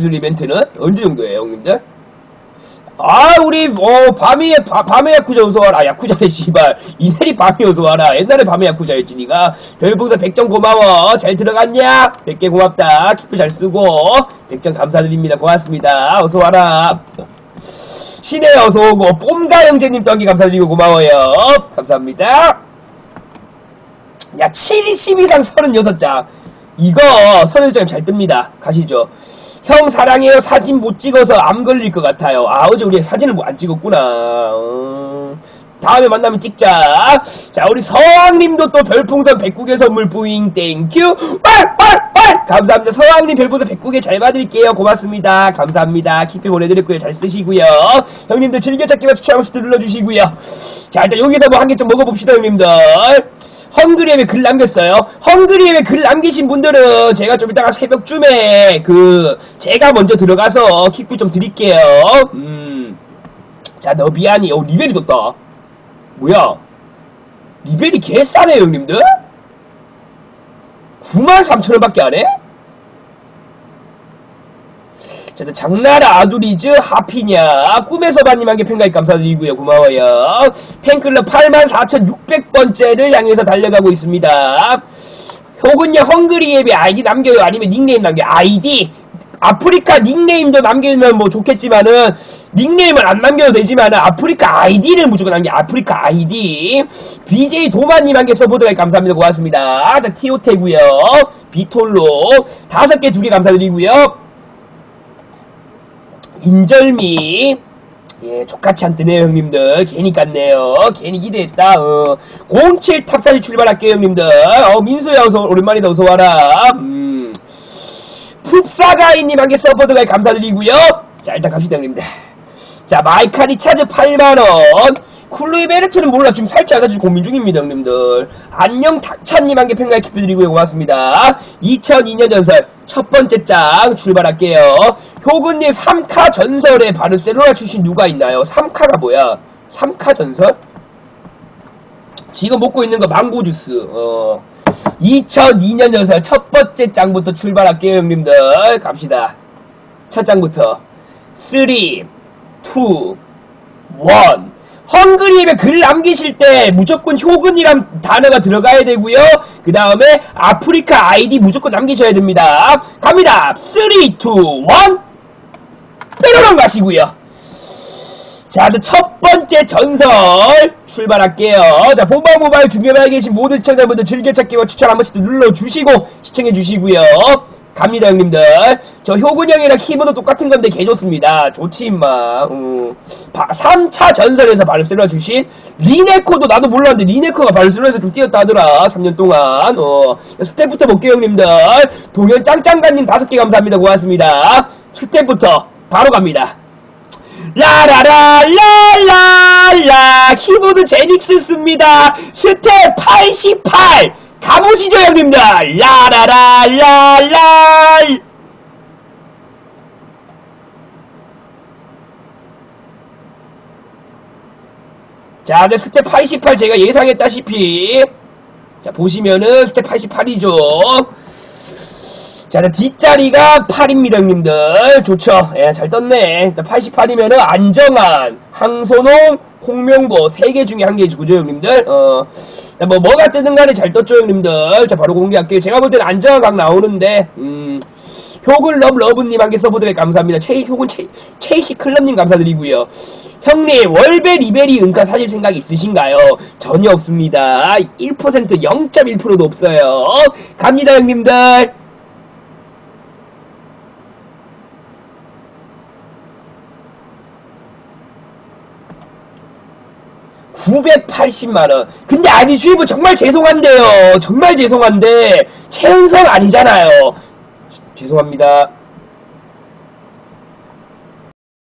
수술 이벤트는 언제 정도예요, 형님들? 아, 우리, 어, 바, 밤에 야쿠자 어서 와라. 아, 야쿠자네, 씨발. 이내리 밤이 어서 와라. 옛날에 밤에 야쿠자였지, 니가. 별풍선 100점 고마워. 잘 들어갔냐? 100개 고맙다. 키프 잘 쓰고. 100점 감사드립니다. 고맙습니다. 어서 와라. 시내 어서 오고. 뽐가 형제님 떡기 감사드리고 고마워요. 감사합니다. 야, 7, 10 이상 36장. 이거 36장 잘 뜹니다. 가시죠. 형 사랑해요. 사진 못 찍어서 암 걸릴 것 같아요. 아, 어제 우리 사진을 뭐안 찍었구나. 어, 다음에 만나면 찍자. 자, 우리 서왕님도 또 별풍선 109개 선물 뿌잉 땡큐. 왈! 감사합니다. 서왕님 별풍선 109개 잘 받을게요. 고맙습니다. 감사합니다. 키피 보내드렸고요. 잘 쓰시고요. 형님들 즐겨찾기와 추천 한 번씩 눌러주시고요. 자, 일단 여기서 뭐 한 개 좀 먹어봅시다, 형님들. 헝그리엠에 글 남겼어요. 헝그리엠에 글 남기신 분들은 제가 좀 이따가 새벽쯤에 그 제가 먼저 들어가서 킥뷰 좀 드릴게요. 음. 자, 너비아니. 어, 리벨이 떴다. 뭐야? 리벨이 개 싸네요, 형님들? 93,000원밖에 안 해? 자, 일단 장나라 아두리즈 하피냐. 꿈에서 바님한테 팬가입 감사드리고요. 고마워요. 팬클럽 84,600번째를 향해서 달려가고 있습니다. 혹은요 헝그리 앱에 아이디 남겨요. 아니면 닉네임 남겨요 아이디? 아프리카 닉네임도 남기면 뭐 좋겠지만은 닉네임은 안 남겨도 되지만은 아프리카 아이디를 무조건 남겨. 아프리카 아이디. BJ 도마님한테 서포트가 감사합니다. 고맙습니다. 자 티오테고요. 비톨로 다섯 개 두 개 감사드리고요 인절미 예, 족같이 안 뜨네요, 형님들. 괜히 깠네요. 괜히 기대했다. 어. 07 탑사리 출발할게요, 형님들. 어, 민수야, 어서, 오랜만이다. 어서와라. 음. 풋사가이님한테 서포트가 감사드리고요 자, 일단 갑시다, 형님들. 자, 마이카리 차즈 8만원. 쿨루이 베르트는 몰라. 지금 살짝가지고 고민 중입니다, 형님들. 안녕 탁찬님한테 팬가입 기표 드리고요. 고맙습니다. 2002년 전설 첫 번째 장 출발할게요. 효근님 3카 전설에 바르셀로나 출신 누가 있나요? 3카가 뭐야? 3카 전설? 지금 먹고 있는 거 망고 주스. 어. 2002년 전설 첫 번째 장부터 출발할게요, 형님들. 갑시다. 첫 장부터. 3, 2, 1. 헝그리에 글 남기실 때 무조건 효근이란 단어가 들어가야 되고요. 그 다음에 아프리카 아이디 무조건 남기셔야 됩니다. 갑니다. 3, 2, 1. 빼로랑 가시고요. 자, 첫 번째 전설 출발할게요. 자, 본방 모바일 중계방에 계신 모든 시청자분들 즐겨찾기와 추천 한 번씩 눌러주시고 시청해주시고요. 갑니다 형님들. 저 효근 형이랑 키보드 똑같은 건데 개 좋습니다. 좋지 임마. 음. 3차 전설에서 바르셀로나 주신 리네코도 나도 몰랐는데 리네코가 바르셀로나에서 좀 뛰었다 하더라 3년 동안. 어. 스텝부터 볼게요 형님들. 동현 짱짱가님 5개 감사합니다. 고맙습니다. 스텝부터 바로 갑니다. 라라라라라라. 키보드 제닉스 씁니다. 스텝 88 가보시죠 형님들. 라라라라라 자, 네, 스텝 88 제가 예상했다시피. 자, 보시면은 스텝 88이죠. 자, 네, 뒷자리가 8입니다, 형님들. 좋죠. 예, 잘 떴네. 88이면은 안정한, 항소농, 홍명보 세 개 중에 한 개죠, 형님들. 어, 뭐 뭐가 뜨든 간에 잘 떴죠, 형님들. 자, 바로 공개할게요. 제가 볼 때는 안정한 각 나오는데, 음, 효글 러브 러브님 한개 서보드에 감사합니다. 체이 효근 체, 체이시 클럽님 감사드리고요. 형님 월배 리베리 은카 사실 생각 있으신가요? 전혀 없습니다. 1% 0.1%도 없어요. 갑니다, 형님들. 980만원. 근데 아니, 주인분 정말 죄송한데요. 정말 죄송한데, 최은성 아니잖아요. 지, 죄송합니다.